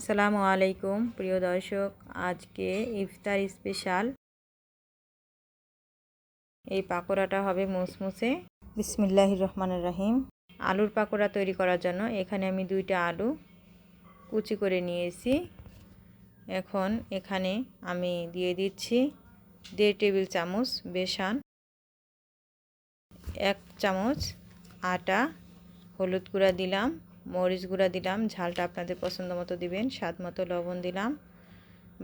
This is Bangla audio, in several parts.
আসসালামু আলাইকুম, প্রিয় দর্শক। আজকে ইফতার স্পেশাল। এই পাকোড়াটা হবে মুসমুসে। বিসমিল্লাহির রহমানুর রহিম। আলুর পাকোড়া তৈরি করার জন্য এখানে আমি দুইটা আলু কুচি করে নিয়েছি। এখন এখানে আমি দিয়ে দিচ্ছি দেড় টেবিল চামচ বেসান, এক চামচ আটা, হলুদ গুঁড়া দিলাম। মরিচ গুঁড়া দিলাম, ঝালটা আপনাদের পছন্দ মতো দিবেন, স্বাদ মতো লবণ দিলাম,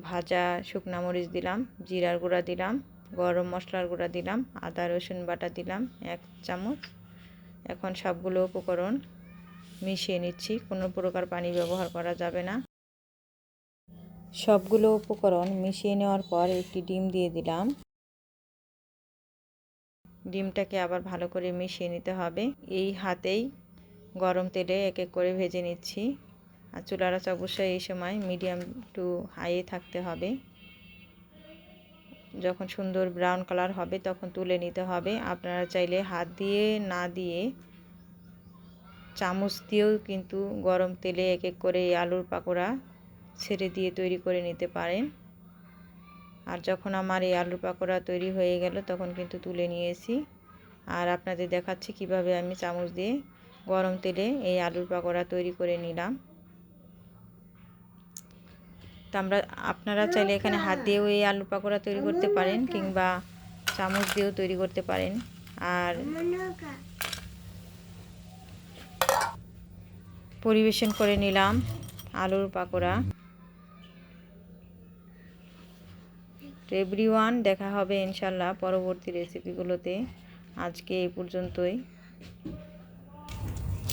ভাজা শুকনা মরিচ দিলাম, জিরার গুঁড়া দিলাম, গরম মশলার গুঁড়া দিলাম, আদা, রসুন বাটা দিলাম, এক চামচ। এখন সবগুলো উপকরণ মিশিয়ে নিচ্ছি, কোনো প্রকার পানি ব্যবহার করা যাবে না। সবগুলো উপকরণ মিশিয়ে নেওয়ার পর একটি ডিম দিয়ে দিলাম। ডিমটাকে আবার ভালো করে মিশিয়ে নিতে হবে। এই হাতেই গরম তেলে এক এক করে ভেজে নিচ্ছি। আর চুলার আঁচ অবশ্যই এই সময় মিডিয়াম টু হাইয়ে থাকতে হবে। যখন সুন্দর ব্রাউন কালার হবে তখন তুলে নিতে হবে। আপনারা চাইলে হাত দিয়ে না দিয়ে চামচ দিয়েও কিন্তু গরম তেলে এক এক করে এই আলুর পাকোড়া ছেড়ে দিয়ে তৈরি করে নিতে পারেন। আর যখন আমার এই আলুর পাকোড়া তৈরি হয়ে গেল তখন কিন্তু তুলে নিয়েছি। আর আপনাদের দেখাচ্ছি কীভাবে আমি চামচ দিয়ে গরম তেলে এই আলুর পাকোড়া তৈরি করে নিলাম। তো আমরা, আপনারা চাইলে এখানে হাত দিয়েও এই আলুর পাকোড়া তৈরি করতে পারেন কিংবা চামচ দিয়েও তৈরি করতে পারেন। আর পরিবেশন করে নিলাম আলুর পাকোড়া। তো এভরিওয়ান দেখা হবে ইনশাল্লাহ পরবর্তী রেসিপিগুলোতে আজকে এই পর্যন্তই।